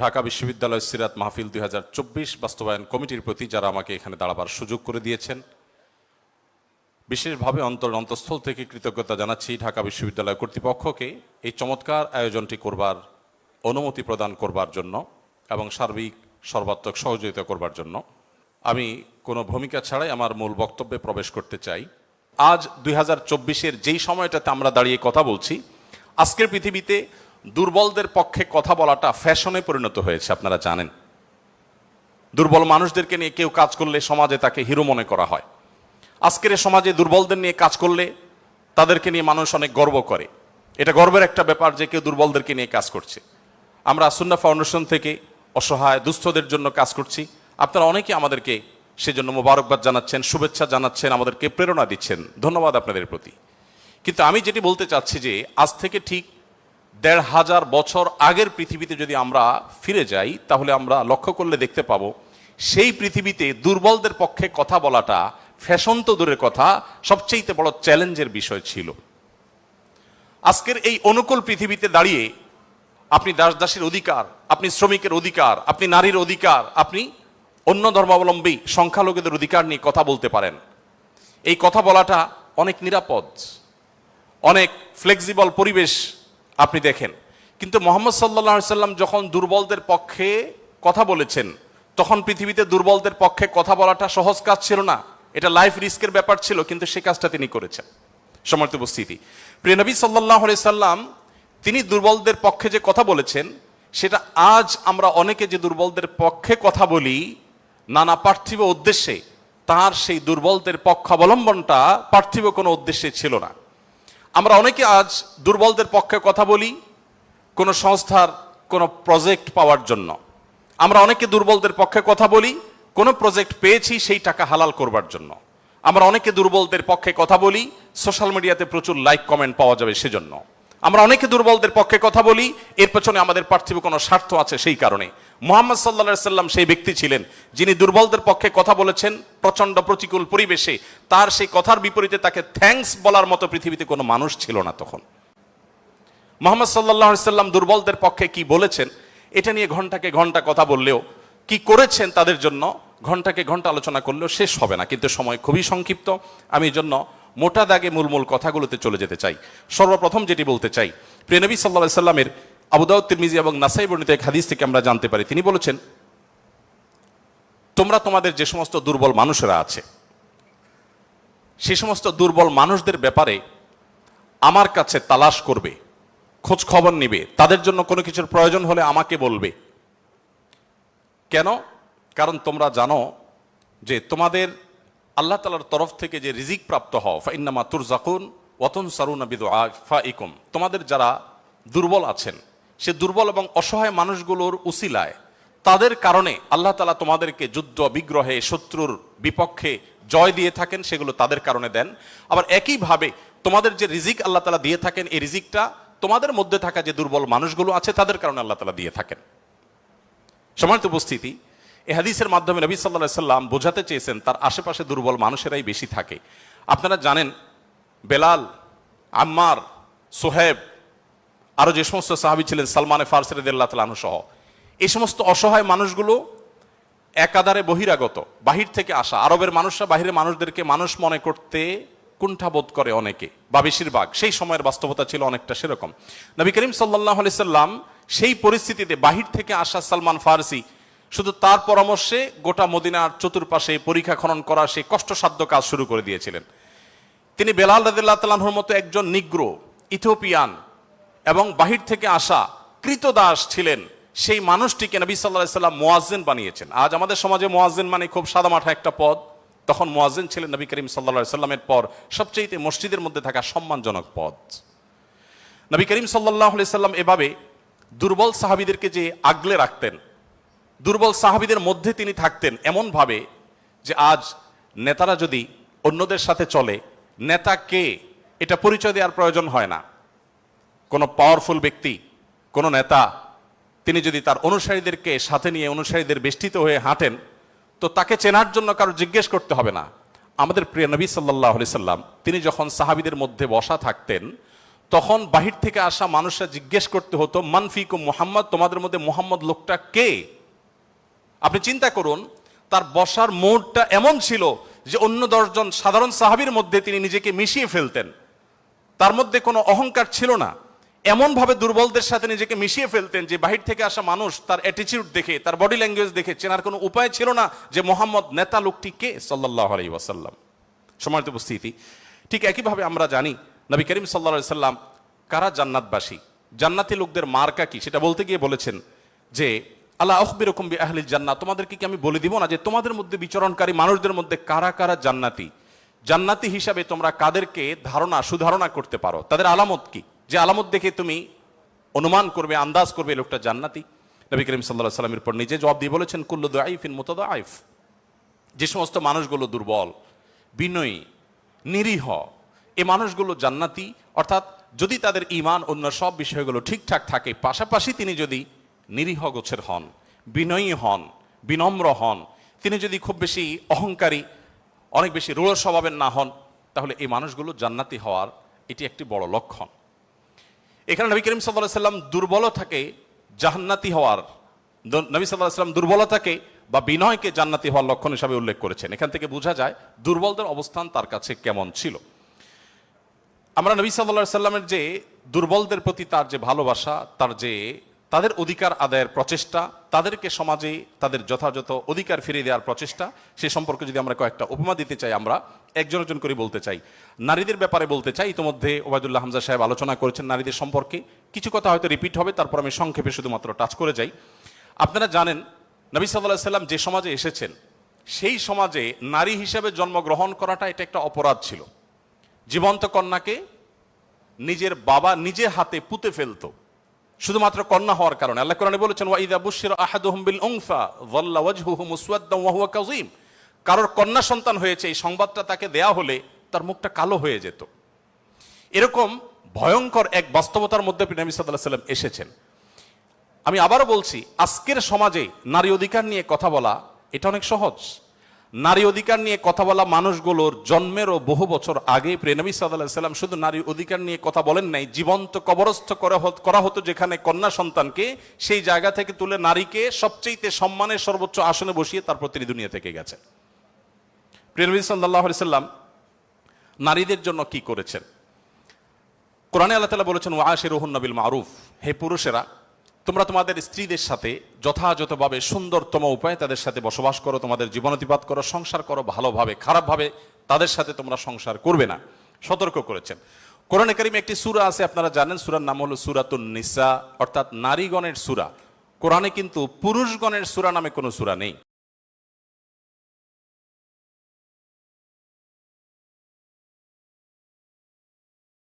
ঢাকা বিশ্ববিদ্যালয় সিরাত মাহফিল দুই হাজার চব্বিশ বাস্তবায়ন কমিটির প্রতি যারা আমাকে এখানে দাঁড়াবার সুযোগ করে দিয়েছেন, বিশেষভাবে অন্তর অন্তঃস্থল থেকে কৃতজ্ঞতা জানাচ্ছি ঢাকা বিশ্ববিদ্যালয় কর্তৃপক্ষকে এই চমৎকার আয়োজনটি করবার, অনুমতি প্রদান করবার জন্য এবং সার্বিক সর্বাত্মক সহযোগিতা করবার জন্য। আমি কোনো ভূমিকা ছাড়াই আমার মূল বক্তব্যে প্রবেশ করতে চাই। আজ দুই হাজার চব্বিশের যেই সময়টাতে আমরা দাঁড়িয়ে কথা বলছি, আজকের পৃথিবীতে দুর্বলদের পক্ষে কথা বলাটা ফ্যাশনে পরিণত হয়েছে, আপনারা জানেন। দুর্বল মানুষদেরকে নিয়ে কেউ কাজ করলে সমাজে তাকে হিরো মনে করা হয়। আজকের সমাজে দুর্বলদের নিয়ে কাজ করলে তাদেরকে নিয়ে মানুষ অনেক গর্ব করে। এটা গর্বের একটা ব্যাপার যে কেউ দুর্বলদেরকে নিয়ে কাজ করছে। আমরা সুন্না ফাউন্ডেশন থেকে অসহায়, দুস্থদের জন্য কাজ করছি। আপনারা অনেকে আমাদেরকে সেজন্য মোবারকবাদ জানাচ্ছেন, শুভেচ্ছা জানাচ্ছেন, আমাদেরকে প্রেরণা দিচ্ছেন। ধন্যবাদ আপনাদের প্রতি। কিন্তু আমি যেটি বলতে চাচ্ছি যে, আজ থেকে ঠিক দেড় হাজার বছর আগের পৃথিবীতে যদি আমরা ফিরে যাই, তাহলে আমরা লক্ষ্য করলে দেখতে পাবো, সেই পৃথিবীতে দুর্বলদের পক্ষে কথা বলাটা ফ্যাশন তো দূরের কথা সবচেয়ে বড় চ্যালেঞ্জের বিষয় ছিল। আজকের এই অনুকূল পৃথিবীতে দাঁড়িয়ে আপনি দাস দাসের অধিকার, আপনি শ্রমিকের অধিকার, আপনি নারীর অধিকার, আপনি অন্য ধর্মাবলম্বী সংখ্যালঘুদের অধিকার নিয়ে কথা বলতে পারেন। এই কথা বলাটা অনেক নিরাপদ, অনেক ফ্লেক্সিবল পরিবেশ আপনি দেখেন। কিন্তু মোহাম্মদ সাল্লা সাল্লাম যখন দুর্বলদের পক্ষে কথা বলেছেন, তখন পৃথিবীতে দুর্বলদের পক্ষে কথা বলাটা সহজ কাজ ছিল না। এটা লাইফ রিস্কের ব্যাপার ছিল, কিন্তু সে কাজটা তিনি করেছেন। সমর্থ উপস্থিতি। প্রিয় নবী সাল্লাহ সাল্লাম, তিনি দুর্বলদের পক্ষে যে কথা বলেছেন, সেটা আজ আমরা অনেকে যে দুর্বলদের পক্ষে কথা বলি, নানা পার্থিব উদ্দেশ্যে, তার সেই দুর্বলদের পক্ষাবলম্বনটা পার্থিব কোনো উদ্দেশ্যে ছিল না। আমরা অনেকে আজ দুর্বলদের পক্ষে কথা বলি, কোনো সংস্থার কোনো প্রজেক্ট পাওয়ার জন্য। আমরা অনেকে দুর্বলদের পক্ষে কথা বলি, কোনো প্রজেক্ট পেয়েছি সেই টাকা হালাল করবার জন্য। আমরা অনেকে দুর্বলদের পক্ষে কথা বলি সোশ্যাল মিডিয়াতে প্রচুর লাইক কমেন্ট পাওয়া যাবে সেজন্য। আমরা অনেকে দুর্বলদের পক্ষে কথা বলি, এর পেছনে আমাদের পার্থিব কোনো স্বার্থ আছে সেই কারণে। মোহাম্মদ সাল্লা সাল্লাম সেই ব্যক্তি ছিলেন যিনি দুর্বলদের পক্ষে কথা বলেছেন প্রচণ্ড প্রতিকূল পরিবেশে। তার সেই কথার বিপরীতে তাকে থ্যাঙ্কস বলার মতো পৃথিবীতে কোনো মানুষ ছিল না তখন। মোহাম্মদ সাল্লাহ সাল্লাম দুর্বলদের পক্ষে কি বলেছেন, এটা নিয়ে ঘন্টাকে ঘণ্টা কথা বললেও কি করেছেন তাদের জন্য, ঘন্টাকে ঘণ্টা আলোচনা করলেও শেষ হবে না। কিন্তু সময় খুবই সংক্ষিপ্ত। আমি এই জন্য মোটা দাগে মূল মূল কথাগুলোতে চলে যেতে চাই। সর্বপ্রথম যেটি বলতে চাই প্রিয়নবী সাল্লাহ সাল্লামের আবুদাউদ তিরমিজি এবং নাসাই বর্ণিত এক হাদিস থেকে আমরা জানতে পারি। তিনি বলেছেন, তোমরা তোমাদের যে সমস্ত দুর্বল মানুষেরা আছে, সে সমস্ত দুর্বল মানুষদের ব্যাপারে আমার কাছে তালাশ করবে, খোঁজ খবর নিবে। তাদের জন্য কোনো কিছুর প্রয়োজন হলে আমাকে বলবে। কেন? কারণ তোমরা জানো যে তোমাদের আল্লাহ তালার তরফ থেকে যে রিজিক প্রাপ্ত হও, ফাইন্নামা তুর জাকুন ওতন সারুন ফা ইকুম তোমাদের যারা দুর্বল আছেন সে দুর্বল এবং অসহায় মানুষগুলোর উসিলায়। তাদের কারণে আল্লাহ তালা তোমাদেরকে যুদ্ধ, বিগ্রহে, শত্রুর বিপক্ষে জয় দিয়ে থাকেন, সেগুলো তাদের কারণে দেন। আবার একইভাবে তোমাদের যে রিজিক আল্লাহ তালা দিয়ে থাকেন, এই রিজিকটা তোমাদের মধ্যে থাকা যে দুর্বল মানুষগুলো আছে, তাদের কারণে আল্লাহ তালা দিয়ে থাকেন। সম্মানিত উপস্থিতি, এ হাদিসের মাধ্যমে নবী সাল্লাহ সাল্লাম বোঝাতে চেয়েছেন, তার আশেপাশে দুর্বল মানুষেরাই বেশি থাকে। আপনারা জানেন, বেলাল, আম্মার, সোহেব আরও যে সমস্ত সাহাবি ছিলেন, সালমানে ফারসেরদুল্লাহ তালাহু সহ, এই সমস্ত অসহায় মানুষগুলো একাধারে বহিরাগত, বাহির থেকে আসা। আরবের মানুষরা বাহিরের মানুষদেরকে মানুষ মনে করতে কুণ্ঠাবোধ করে অনেকে, বা বেশিরভাগ। সেই সময়ের বাস্তবতা ছিল অনেকটা সেরকম। নবী করিম সাল্লাহ সাল্লাম সেই পরিস্থিতিতে বাহির থেকে আসা সালমান ফারসি, শুধু তার পরামর্শে গোটা মদিনার চতুর্পাশে পরীক্ষা খনন করা সেই কষ্টসাধ্য কাজ শুরু করে দিয়েছিলেন। তিনি বেলাল রাদিল্লাহ তালাহুর মতো একজন নিগ্র ইথোপিয়ান এবং বাহির থেকে আসা কৃতদাস ছিলেন, সেই মানুষটিকে নবী সাল্লাহ সাল্লাম মোয়াজ্জেন বানিয়েছেন। আজ আমাদের সমাজে মোয়াজ্জেন মানে খুব সাদামাঠা একটা পদ। তখন মোয়াজ্জেন ছিলেন নবী করিম সাল্লা সাল্লামের পর সবচেয়ে মসজিদের মধ্যে থাকা সম্মানজনক পদ। নবী করিম সাল্লাহ সাল্লাম এভাবে দুর্বল সাহাবিদেরকে যে আগলে রাখতেন, দুর্বল সাহাবিদের মধ্যে তিনি থাকতেন এমনভাবে যে আজ নেতারা যদি অন্যদের সাথে চলে নেতা কে এটা পরিচয় দেওয়ার প্রয়োজন হয় না। কোনো পাওয়ারফুল ব্যক্তি, কোনো নেতা, তিনি যদি তার অনুসারীদেরকে সাথে নিয়ে অনুসারীদের বেষ্টিত হয়ে হাঁটেন, তো তাকে চেনার জন্য কারও জিজ্ঞেস করতে হবে না। আমাদের প্রিয় নবী সাল্লাহ সাল্লাম, তিনি যখন সাহাবিদের মধ্যে বসা থাকতেন, তখন বাহির থেকে আসা মানুষরা জিজ্ঞেস করতে হতো মানফিকুম মোহাম্মদ? তোমাদের মধ্যে মোহাম্মদ লোকটা কে? আপনি চিন্তা করুন, তার বসার মোড়টা এমন ছিল যে অন্য দশজন সাধারণ সাহাবীর মধ্যে তিনি নিজেকে মিশিয়ে ফেলতেন। তার মধ্যে কোনো অহংকার ছিল না। এমনভাবে দুর্বলদের সাথে নিজেকে মিশিয়ে ফেলতেন যে বাহির থেকে আসা মানুষ তার অ্যাটিচিউড দেখে, তার বডি ল্যাঙ্গুয়েজ দেখে চেনার কোনো উপায় ছিল না যে মোহাম্মদ নেতা লোকটি কে সাল্লাহ আলাই ওয়াসাল্লাম। সময়ত উপস্থিতি, ঠিক একইভাবে আমরা জানি নবী করিম সাল্লা সাল্লাম কারা জান্নাতবাসী? জান্নাতি লোকদের মার্কা কি? সেটা বলতে গিয়ে বলেছেন যে আল্লাহ আখবির রকম আহলিল জান্নাত তোমাদেরকে কি আমি বলে দিব না যে তোমাদের মধ্যে বিচরণকারী মানুষদের মধ্যে কারা কারা জান্নাতি? জান্নাতি হিসাবে তোমরা কাদেরকে ধারণা, সুধারণা করতে পারো? তাদের আলামত কি? যে আলামত দেখে তুমি অনুমান করবে, আন্দাজ করবে লোকটা জান্নাতি। নবী করিম সাল্লাহ সাল্লামের পর নিজে জবাব দিয়ে বলেছেন, কুল্লু আইফিন মোতাদ আইফ যে সমস্ত মানুষগুলো দুর্বল, বিনয়ী, নিরীহ, এ মানুষগুলো জান্নাতি, অর্থাৎ যদি তাদের ইমান অন্য সব বিষয়গুলো ঠিকঠাক থাকে, পাশাপাশি তিনি যদি নিরীহ গোছের হন, বিনয়ী হন, বিনম্র হন, তিনি যদি খুব বেশি অহংকারী, অনেক বেশি রূঢ় স্বভাবের না হন, তাহলে এই মানুষগুলো জান্নাতি হওয়ার এটি একটি বড় লক্ষণ। এখানে নবী করিম সাল্লাহ সাল্লাম দুর্বলতাকে জাহান্নাতি হওয়ার, নবী সাল্লাহ সাল্লাম দুর্বলতাকে বা বিনয়কে জান্নাতি হওয়ার লক্ষণ হিসাবে উল্লেখ করেছেন। এখান থেকে বোঝা যায় দুর্বলদের অবস্থান তার কাছে কেমন ছিল। আমরা নবী সাল্লাহ সাল্লামের যে দুর্বলদের প্রতি তার যে ভালোবাসা, তার যে তাদের অধিকার আদায়ের প্রচেষ্টা, তাদেরকে সমাজে তাদের যথাযথ অধিকার ফিরিয়ে দেওয়ার প্রচেষ্টা, সে সম্পর্কে যদি আমরা কয়েকটা উপমা দিতে চাই, আমরা একজন একজন করে বলতে চাই। নারীদের ব্যাপারে বলতে চাই, ইতিমধ্যে ওবায়দুল্লাহ হামজা সাহেব আলোচনা করেছেন নারীদের সম্পর্কে। কিছু কথা হয়তো রিপিট হবে, তারপর আমি সংক্ষেপে শুধুমাত্র টাচ করে যাই। আপনারা জানেন, নবী সাল্লাহ সাল্লাম যে সমাজে এসেছেন, সেই সমাজে নারী হিসেবে জন্মগ্রহণ করাটা এটা একটা অপরাধ ছিল। জীবন্ত কন্যাকে নিজের বাবা নিজে হাতে পুঁতে ফেলতো। শুধুমাত্র কন্যা হওয়ার কারণে। আল্লাহ কোরআনে বলেছেন ওয়াইদা বুশির আহাদুহুম বিল উনফা যাল্লা ওয়াজহুহু মুসওয়াদ্দান ওয়া হুয়া কাযীম। কারোর কন্যা সন্তান হয়েছে, এই সংবাদটা তাকে দেয়া হলে তার মুখটা কালো হয়ে যেত। এরকম ভয়ঙ্কর এক বাস্তবতার মধ্যে নবী সাল্লাল্লাহু সাল্লাম এসেছেন। আমি আবারও বলছি, আজকের সমাজে নারী অধিকার নিয়ে কথা বলা, এটা অনেক সহজ। নারী অধিকার নিয়ে কথা বলা মানুষগুলোর জন্মেরও বহু বছর আগে প্রেনবী সাল্লাহ সাল্লাম শুধু নারী অধিকার নিয়ে কথা বলেন নাই, জীবন্ত কবরস্থ করা হত- যেখানে কন্যা সন্তানকে সেই জায়গা থেকে তুলে নারীকে সবচেয়ে সম্মানের সর্বোচ্চ আসনে বসিয়ে তারপর তিনি দুনিয়া থেকে গেছেন। প্রেনবী সাল্লাহ সাল্লাম নারীদের জন্য কি করেছেন? কোরআনে আল্লাহ তালা বলেছেন ওয়াশে রোহন নবিল মারুফ। হে পুরুষেরা তোমরা তোমাদের স্ত্রীদের সাথে যথাযথভাবে সুন্দরতম উপায়ে তাদের সাথে বসবাস করো, তোমাদের জীবনাতিপাত করো, সংসার করো ভালোভাবে, খারাপভাবে তাদের সাথে তোমরা সংসার করবে না। সতর্ক করেছেন। কোরআন কারিমে একটি সুরা আছে, আপনারা জানেন, সুরার নাম হলো সুরাতুন নিসা, অর্থাৎ নারীগণের সুরা। কোরআনে কিন্তু পুরুষগণের সুরা নামে কোনো সুরা নেই।